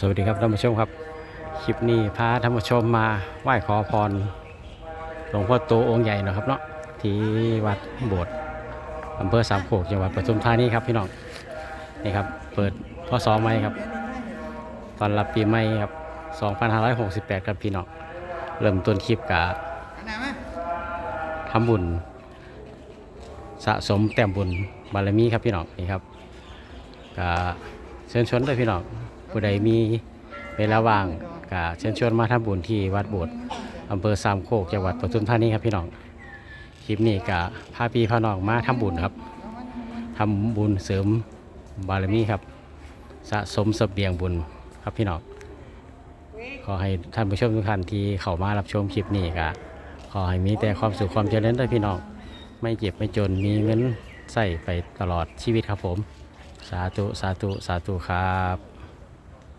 สวัสดีครับท่านผู้ชมครับ คลิปนี้พาท่านผู้ชมมาไหว้ขอพรหลวงพ่อโตองค์ใหญ่นะครับเนาะที่วัดโบสถ์อำเภอสามโขกจังหวัดปทุมธานีครับพี่น้องนี่ครับเปิดพศใหมครับ ตอนรับปีใหม่ครับ 2568 ครับพี่น้องเริ่มต้นคลิปกะทำบุญ สะสมแต้มบุญบารมีครับพี่น้องนี่ครับกะเชิญชวนเลยพี่น้อง ผู้ใดมีเวลาว่างกะเชิญชวนมาทำบุญที่วัดโบสถ์อำเภอสามโคกจังหวัดปทุมธานีครับพี่น้องคลิปนี้กะพาพี่พาน้องมาทำบุญครับทำบุญเสริมบารมีครับ สะสมเสบียงบุญครับพี่น้องขอให้ท่านผู้ชมทุกท่านที่เข้ามารับชมคลิปนี้กะขอให้มีแต่ความสุขความเจริญด้วยพี่น้องไม่เจ็บไม่จนมีเงินใส่ไปตลอดชีวิตครับผม สาธุสาธุสาธุครับ